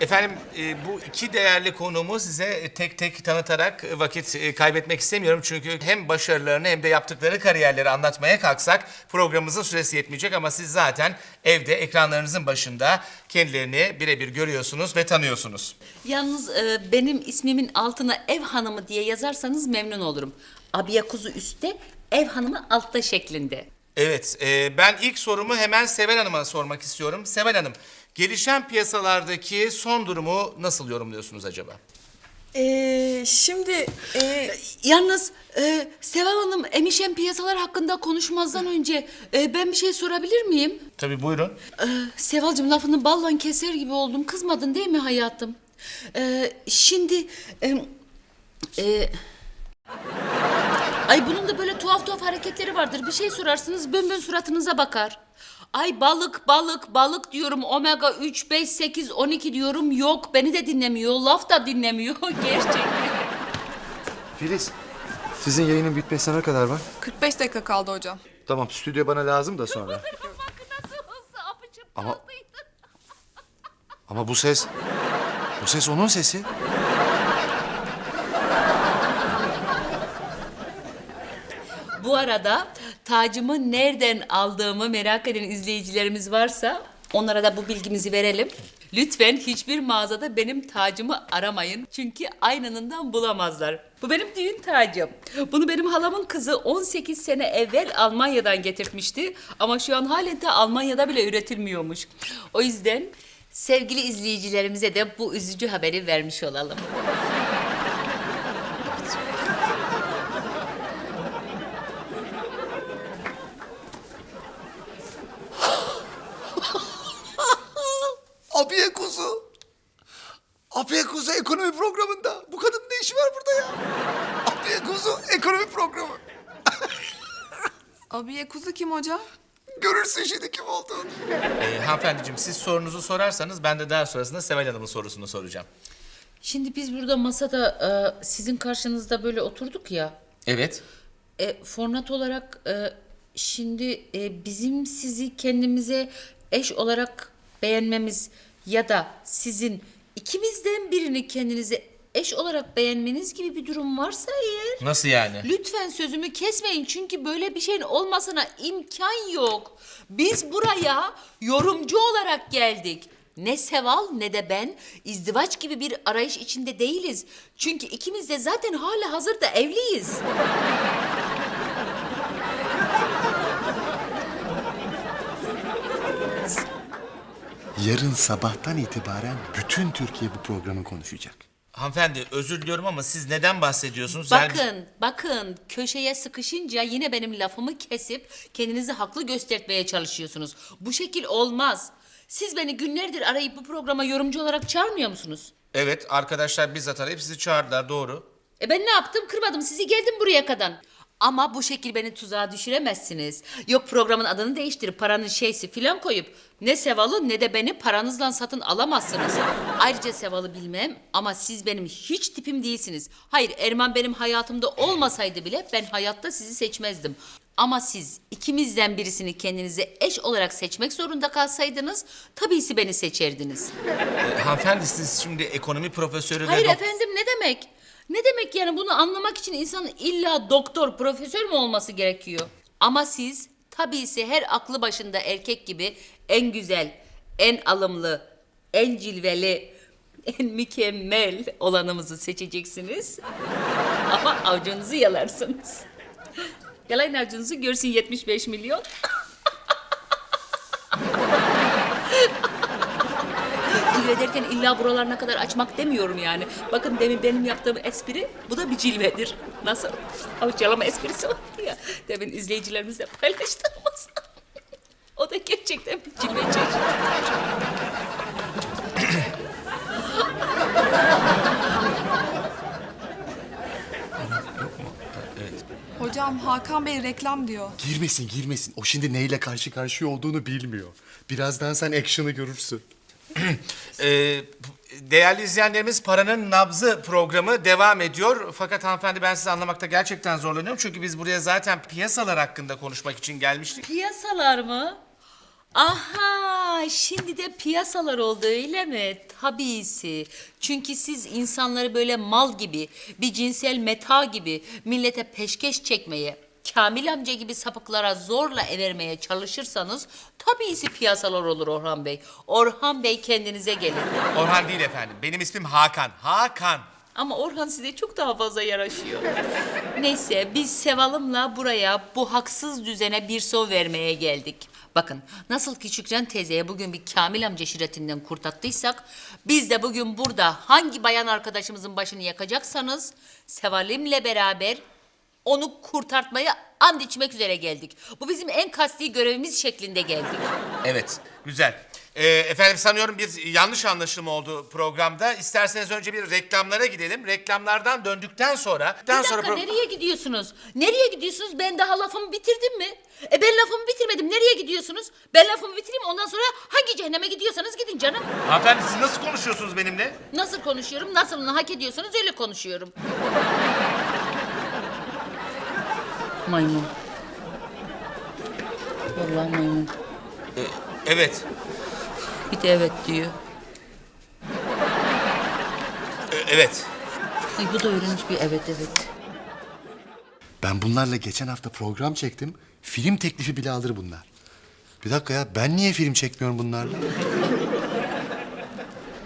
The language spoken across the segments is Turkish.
Efendim e, bu iki değerli konuğumu size tek tek tanıtarak vakit e, kaybetmek istemiyorum. Çünkü hem başarılarını hem de yaptıkları kariyerleri anlatmaya kalksak programımızın süresi yetmeyecek. Ama siz zaten evde ekranlarınızın başında kendilerini birebir görüyorsunuz ve tanıyorsunuz. Yalnız e, benim ismimin altına ev hanımı diye yazarsanız memnun olurum. Abiye kuzu üstte, ev hanımı altta şeklinde. Evet, e, ben ilk sorumu hemen Sevel Hanım'a sormak istiyorum. Sevel Hanım, gelişen piyasalardaki son durumu nasıl yorumluyorsunuz acaba? Ee, şimdi e, Yalnız e, Seval Hanım emişen piyasalar hakkında konuşmazdan önce e, ben bir şey sorabilir miyim? Tabii buyurun. E, Sevalcığım lafını ballan keser gibi oldum. Kızmadın değil mi hayatım? E, şimdi... e, e, Ay bunun da böyle tuhaf tuhaf hareketleri vardır. Bir şey sorarsınız bön bön suratınıza bakar. Ay balık balık balık diyorum omega 3 5 8 12 diyorum yok beni de dinlemiyor laf da dinlemiyor gerçekten. Filiz, sizin yayının bitmesine ne kadar var? 45 dakika kaldı hocam. Tamam, stüdyo bana lazım da sonra. Bak nasıl Ama- kaldıydı. Ama bu ses, bu ses onun sesi. Bu arada tacımı nereden aldığımı merak eden izleyicilerimiz varsa onlara da bu bilgimizi verelim. Lütfen hiçbir mağazada benim tacımı aramayın. Çünkü aynınından bulamazlar. Bu benim düğün tacım. Bunu benim halamın kızı 18 sene evvel Almanya'dan getirtmişti. Ama şu an halen de Almanya'da bile üretilmiyormuş. O yüzden sevgili izleyicilerimize de bu üzücü haberi vermiş olalım. Abiye kuzu. Abiye kuzu ekonomi programında. Bu kadının ne işi var burada ya? Abiye kuzu ekonomi programı. Abiye kuzu kim hocam? Görürsün şimdi kim olduğunu. E, hanımefendiciğim siz sorunuzu sorarsanız ben de daha sonrasında Sevel Hanım'ın sorusunu soracağım. Şimdi biz burada masada e, sizin karşınızda böyle oturduk ya. Evet. E, format olarak e, şimdi e, bizim sizi kendimize eş olarak beğenmemiz ya da sizin ikimizden birini kendinize eş olarak beğenmeniz gibi bir durum varsa eğer Nasıl yani? lütfen sözümü kesmeyin çünkü böyle bir şeyin olmasına imkan yok. Biz buraya yorumcu olarak geldik. Ne Seval ne de ben izdivaç gibi bir arayış içinde değiliz. Çünkü ikimiz de zaten hala hazırda evliyiz. Yarın sabahtan itibaren bütün Türkiye bu programı konuşacak. Hanımefendi özür diliyorum ama siz neden bahsediyorsunuz? Yani- Bakın, bakın köşeye sıkışınca yine benim lafımı kesip kendinizi haklı göstermeye çalışıyorsunuz. Bu şekil olmaz. Siz beni günlerdir arayıp bu programa yorumcu olarak çağırmıyor musunuz? Evet arkadaşlar bizzat arayıp sizi çağırdılar doğru. E ben ne yaptım? Kırmadım sizi geldim buraya kadar. Ama bu şekil beni tuzağa düşüremezsiniz. Yok programın adını değiştirip paranın şeysi filan koyup ne Seval'ı ne de beni paranızla satın alamazsınız. Ayrıca Seval'ı bilmem ama siz benim hiç tipim değilsiniz. Hayır Erman benim hayatımda olmasaydı bile ben hayatta sizi seçmezdim. Ama siz ikimizden birisini kendinize eş olarak seçmek zorunda kalsaydınız tabii beni seçerdiniz. E, hanımefendi siz şimdi ekonomi profesörü ve Hayır dok- efendim ne demek? Ne demek yani bunu anlamak için insanın illa doktor, profesör mü olması gerekiyor? Ama siz tabiisi her aklı başında erkek gibi en güzel, en alımlı, en cilveli, en mükemmel olanımızı seçeceksiniz. Ama avucunuzu yalarsınız. Yalayın avucunuzu görsün 75 milyon. cilve ederken illa buralarına kadar açmak demiyorum yani. Bakın demin benim yaptığım espri bu da bir cilvedir. Nasıl? Avuç yalama esprisi vardı ya. Demin izleyicilerimizle paylaştığımız. o da gerçekten bir cilve çeşidi. Hocam Hakan Bey reklam diyor. Girmesin, girmesin. O şimdi neyle karşı karşıya olduğunu bilmiyor. Birazdan sen action'ı görürsün. Ee, değerli izleyenlerimiz Paranın Nabzı programı devam ediyor. Fakat hanımefendi ben sizi anlamakta gerçekten zorlanıyorum. Çünkü biz buraya zaten piyasalar hakkında konuşmak için gelmiştik. Piyasalar mı? Aha, şimdi de piyasalar oldu öyle mi? Tabisi. Çünkü siz insanları böyle mal gibi, bir cinsel meta gibi millete peşkeş çekmeye, Kamil amca gibi sapıklara zorla evermeye çalışırsanız tabisi piyasalar olur Orhan Bey. Orhan Bey kendinize gelin. Orhan değil efendim. Benim ismim Hakan. Hakan. Ama Orhan size çok daha fazla yaraşıyor. Neyse biz Seval'ımla buraya bu haksız düzene bir son vermeye geldik. Bakın nasıl ki Şükran teyzeye bugün bir Kamil amca şiretinden kurtattıysak... ...biz de bugün burada hangi bayan arkadaşımızın başını yakacaksanız... ...Seval'imle beraber onu kurtartmaya and içmek üzere geldik. Bu bizim en kasti görevimiz şeklinde geldik. Evet, güzel. Ee, efendim sanıyorum bir yanlış anlaşılma oldu programda. İsterseniz önce bir reklamlara gidelim. Reklamlardan döndükten sonra... Bir dakika sonra nereye gidiyorsunuz? Nereye gidiyorsunuz? Ben daha lafımı bitirdim mi? E ben lafımı bitirmedim. Nereye gidiyorsunuz? Ben lafımı bitireyim ondan sonra hangi cehenneme gidiyorsanız gidin canım. Hanımefendi siz nasıl konuşuyorsunuz benimle? Nasıl konuşuyorum? Nasılını hak ediyorsanız öyle konuşuyorum. Maymun. Vallahi maymun. Evet, Bir de evet diyor. e- evet. Ay bu da öğrenmiş bir evet evet. Ben bunlarla geçen hafta program çektim. Film teklifi bile alır bunlar. Bir dakika ya ben niye film çekmiyorum bunlarla?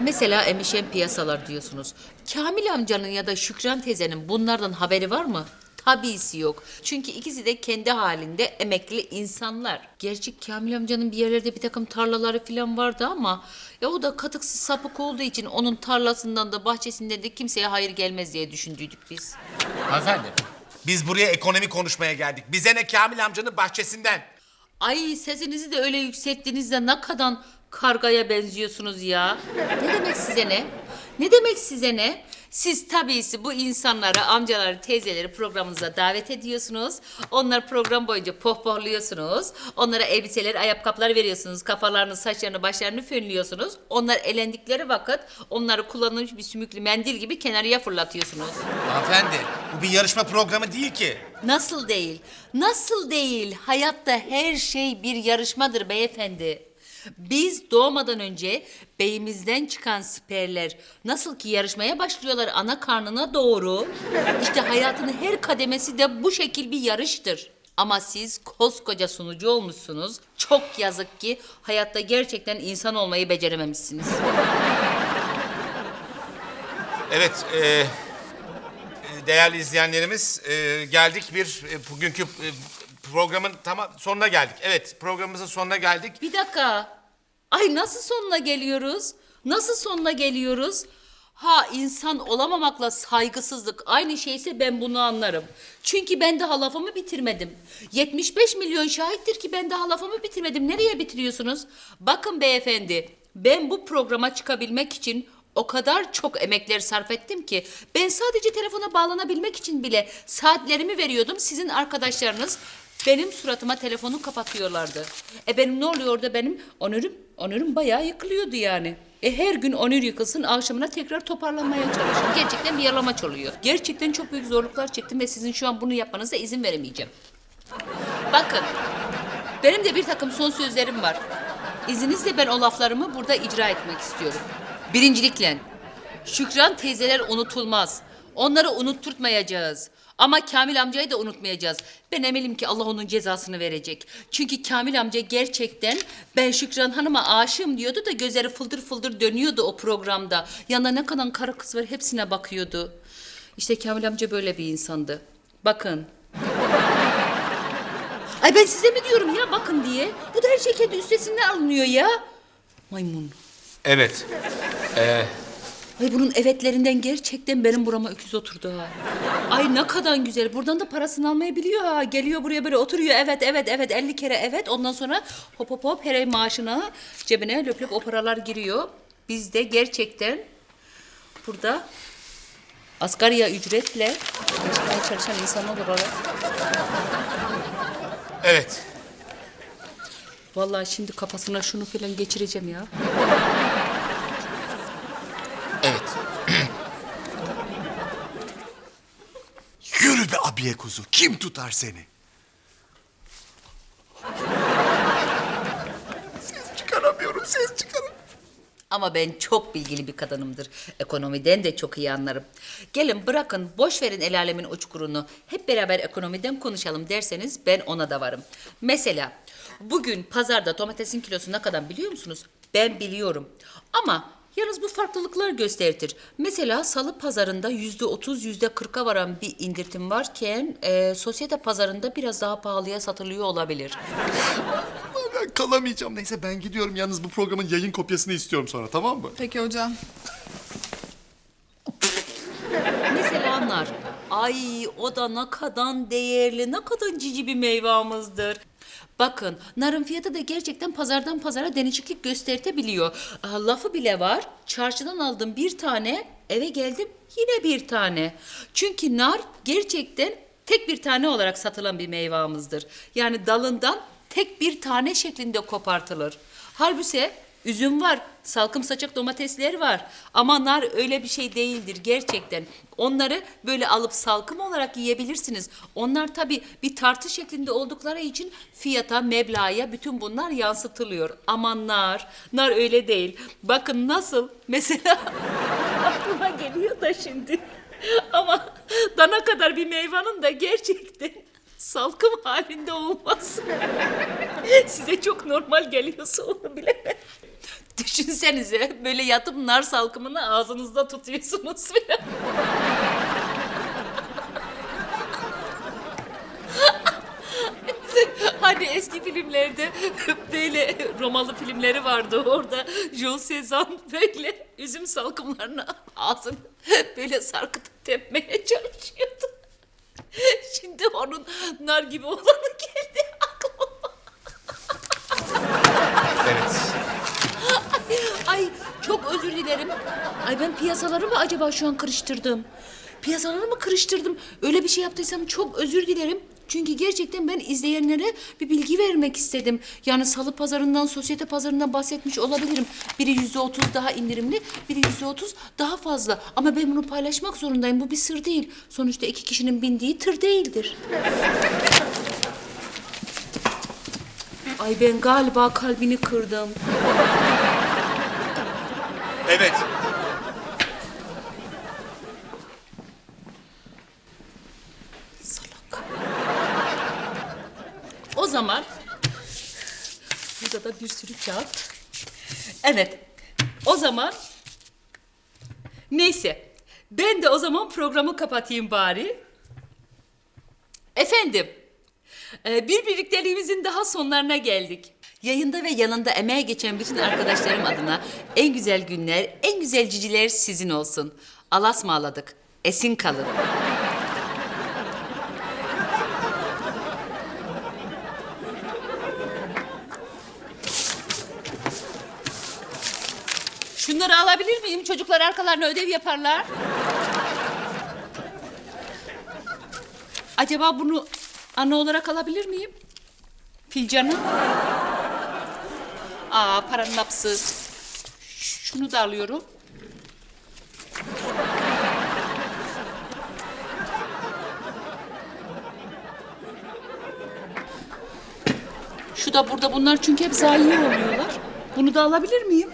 Mesela emişen piyasalar diyorsunuz. Kamil amcanın ya da Şükran teyzenin bunlardan haberi var mı? Tabisi yok. Çünkü ikisi de kendi halinde emekli insanlar. Gerçi Kamil amcanın bir yerlerde bir takım tarlaları falan vardı ama... ...ya o da katıksız sapık olduğu için onun tarlasından da bahçesinden de kimseye hayır gelmez diye düşündüydük biz. Hanımefendi, biz buraya ekonomi konuşmaya geldik. Bize ne Kamil amcanın bahçesinden. Ay sesinizi de öyle yükselttiğinizde ne kadar kargaya benziyorsunuz ya. Ne demek size ne? Ne demek size ne? Siz tabisi bu insanları, amcaları, teyzeleri programınıza davet ediyorsunuz. Onlar program boyunca pohpohluyorsunuz. Onlara elbiseler, ayakkabılar veriyorsunuz. Kafalarını, saçlarını, başlarını fönlüyorsunuz. Onlar elendikleri vakit onları kullanılmış bir sümüklü mendil gibi kenarıya fırlatıyorsunuz. Hanımefendi, bu bir yarışma programı değil ki. Nasıl değil? Nasıl değil? Hayatta her şey bir yarışmadır beyefendi. Biz doğmadan önce beyimizden çıkan siperler nasıl ki yarışmaya başlıyorlar ana karnına doğru. İşte hayatın her kademesi de bu şekil bir yarıştır. Ama siz koskoca sunucu olmuşsunuz. Çok yazık ki hayatta gerçekten insan olmayı becerememişsiniz. Evet, e, değerli izleyenlerimiz e, geldik bir e, bugünkü e, programın tamam sonuna geldik. Evet, programımızın sonuna geldik. Bir dakika. Ay nasıl sonuna geliyoruz? Nasıl sonuna geliyoruz? Ha insan olamamakla saygısızlık aynı şeyse ben bunu anlarım. Çünkü ben daha lafımı bitirmedim. 75 milyon şahittir ki ben daha lafımı bitirmedim. Nereye bitiriyorsunuz? Bakın beyefendi ben bu programa çıkabilmek için o kadar çok emekler sarf ettim ki ben sadece telefona bağlanabilmek için bile saatlerimi veriyordum. Sizin arkadaşlarınız benim suratıma telefonu kapatıyorlardı. E benim ne oluyor da benim onürüm, onürüm bayağı yıkılıyordu yani. E her gün onur yıkılsın, akşamına tekrar toparlanmaya çalışın. Gerçekten bir yalamaç oluyor. Gerçekten çok büyük zorluklar çektim ve sizin şu an bunu yapmanıza izin veremeyeceğim. Bakın, benim de bir takım son sözlerim var. İzninizle ben o laflarımı burada icra etmek istiyorum. Birincilikle, Şükran teyzeler unutulmaz. Onları unutturtmayacağız. Ama Kamil amcayı da unutmayacağız. Ben eminim ki Allah onun cezasını verecek. Çünkü Kamil amca gerçekten ben Şükran Hanım'a aşığım diyordu da gözleri fıldır fıldır dönüyordu o programda. Yanında ne kadar karı kız var hepsine bakıyordu. İşte Kamil amca böyle bir insandı. Bakın. Ay ben size mi diyorum ya bakın diye. Bu da her şey kendi üstesinden alınıyor ya. Maymun. Evet. Ay bunun evetlerinden gerçekten benim burama öküz oturdu ha. Ay ne kadar güzel. Buradan da parasını almayı biliyor ha. Geliyor buraya böyle oturuyor. Evet evet evet 50 kere evet. Ondan sonra hop hop hop her ay maaşına cebine löp löp o paralar giriyor. Biz de gerçekten burada asgari ücretle çalışan insanlar olarak Evet. Vallahi şimdi kafasına şunu falan geçireceğim ya. Abiye kuzu kim tutar seni? ses çıkaramıyorum ses çıkaramıyorum. Ama ben çok bilgili bir kadınımdır. Ekonomiden de çok iyi anlarım. Gelin bırakın boş verin el alemin uçkurunu. Hep beraber ekonomiden konuşalım derseniz ben ona da varım. Mesela bugün pazarda domatesin kilosu ne kadar biliyor musunuz? Ben biliyorum. Ama Yalnız bu farklılıklar gösterir. Mesela salı pazarında yüzde otuz, yüzde kırka varan bir indirtim varken... E, sosyete pazarında biraz daha pahalıya satılıyor olabilir. Ben kalamayacağım. Neyse ben gidiyorum. Yalnız bu programın yayın kopyasını istiyorum sonra tamam mı? Peki hocam. Mesela nar. Ay o da ne kadar değerli, ne kadar cici bir meyvamızdır. Bakın narın fiyatı da gerçekten pazardan pazara değişiklik göstertebiliyor. Lafı bile var. Çarşıdan aldım bir tane, eve geldim yine bir tane. Çünkü nar gerçekten tek bir tane olarak satılan bir meyvamızdır. Yani dalından tek bir tane şeklinde kopartılır. Halbuki Üzüm var, salkım saçak domatesler var. Ama nar öyle bir şey değildir gerçekten. Onları böyle alıp salkım olarak yiyebilirsiniz. Onlar tabii bir tartı şeklinde oldukları için fiyata, meblağa bütün bunlar yansıtılıyor. Ama nar, nar öyle değil. Bakın nasıl mesela aklıma geliyor da şimdi. Ama dana kadar bir meyvanın da gerçekten salkım halinde olması. Size çok normal geliyorsa onu bilemem. Düşünsenize böyle yatıp nar salkımını ağzınızda tutuyorsunuz falan. Hani eski filmlerde böyle Romalı filmleri vardı orada Jules Caesar böyle üzüm salkımlarını ağzını böyle sarkıtıp tepmeye çalışıyordu. Şimdi onun nar gibi olanı geldi aklıma. Evet. Ay çok özür dilerim. Ay ben piyasaları mı acaba şu an karıştırdım? Piyasaları mı karıştırdım? Öyle bir şey yaptıysam çok özür dilerim. Çünkü gerçekten ben izleyenlere bir bilgi vermek istedim. Yani salı pazarından, sosyete pazarından bahsetmiş olabilirim. Biri yüzde otuz daha indirimli, biri yüzde otuz daha fazla. Ama ben bunu paylaşmak zorundayım. Bu bir sır değil. Sonuçta iki kişinin bindiği tır değildir. Ay ben galiba kalbini kırdım. Evet. Salak. O zaman burada da bir sürü kağıt. Evet. O zaman neyse. Ben de o zaman programı kapatayım bari. Efendim. e, Bir birlikteliğimizin daha sonlarına geldik. Yayında ve yanında emeğe geçen bütün arkadaşlarım adına en güzel günler, en güzel ciciler sizin olsun. Alasmaladık. Esin kalın. Alabilir miyim? Çocuklar arkalarına ödev yaparlar. Acaba bunu ana olarak alabilir miyim? Filcanı. Aa paranın hapsı. Şunu da alıyorum. Şu da burada bunlar çünkü hep zayi oluyorlar. Bunu da alabilir miyim?